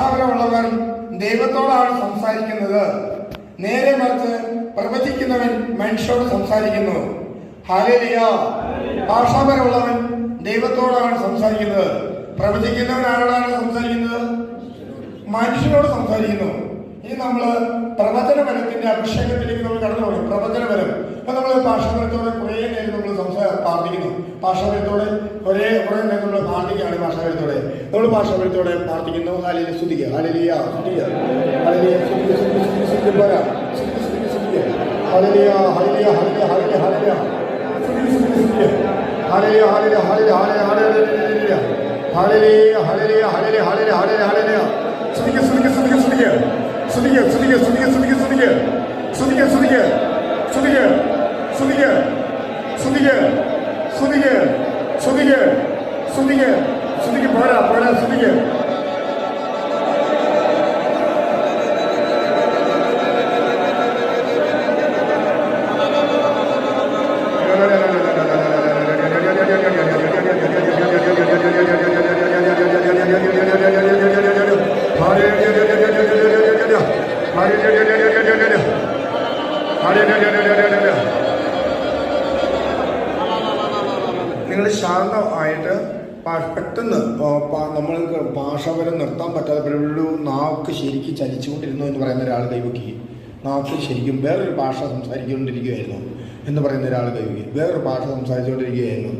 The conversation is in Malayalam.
ഉള്ളവൻ ദൈവത്തോടാണ് സംസാരിക്കുന്നത്. നേരെ മറിച്ച് പ്രവചിക്കുന്നവൻ മനുഷ്യരോട് സംസാരിക്കുന്നു. ഹാലേലിയ ഭാഷാപരമുള്ളവൻ ദൈവത്തോടാണ് സംസാരിക്കുന്നത്. പ്രവചിക്കുന്നവൻ ആരോടാണ് സംസാരിക്കുന്നത്? മനുഷ്യനോട് സംസാരിക്കുന്നു. ഇനി നമ്മൾ പ്രവചനബലത്തിന്റെ അഭിഷേകത്തിലേക്ക് നമ്മൾ കടന്നു പോകും പ്രവചനബലം അപ്പൊ നമ്മൾ ഭാഷാബലത്തോടെ കുറേ നേരം നമ്മൾ സംസാരം പ്രാർത്ഥിക്കുന്നു ഭാഷാബലത്തോടെ കുറേ കുറേ നേരം നമ്മൾ പ്രാർത്ഥിക്കുകയാണ് ഭാഷാബലത്തോടെ നമ്മൾ ഭാഷാബലത്തോടെ പ്രാർത്ഥിക്കുന്നു ഹാലിയ സ്തുതിക്കുക ഹാലിലിയ ഹാലിലിയ സ്തുതിക്കുക സ്തുതിക്കുക സ്തുതിക്കുക ഹാലിലിയ ഹാലിലിയ ഹാലിലിയ ഹാലിലിയ ഹാലിലിയ ഹാലിലിയ ഹാലിലിയ ഹാലിലിയ ഹാലിലിയ ഹാലിലിയ ഹാലിലിയ സ്തുതിക്കുക സ്തുതിക്കുക സ്തുതിക്കുക സ്തുതിക്കുക സ്തുതിക്കുക സ്തുതിക്കുക സ്തുതിക്കുക സ്തുതിക്കുക സ്തുതിക്കുക സ്തുതിക്കുക സ്തുതിക്കുക 손대결 손대결 손대결 손대결 손대결 손대결 봐라 봐라 손대결 Hallelujah. നിങ്ങൾ ശാന്തമായിട്ട് പെട്ടെന്ന് നമ്മൾക്ക് ഭാഷ വരെ നിർത്താൻ പറ്റാതെ ഒരു നാക്ക് ശരിക്കും ചലിച്ചുകൊണ്ടിരുന്നു എന്ന് പറയുന്ന ഒരാൾ കൈവക്കി നാക്ക് ശരിക്കും വേറൊരു ഭാഷ സംസാരിച്ചുകൊണ്ടിരിക്കുകയായിരുന്നു എന്ന് പറയുന്ന ഒരാൾ കൈവക്കി വേറൊരു ഭാഷ സംസാരിച്ചുകൊണ്ടിരിക്കുകയായിരുന്നു.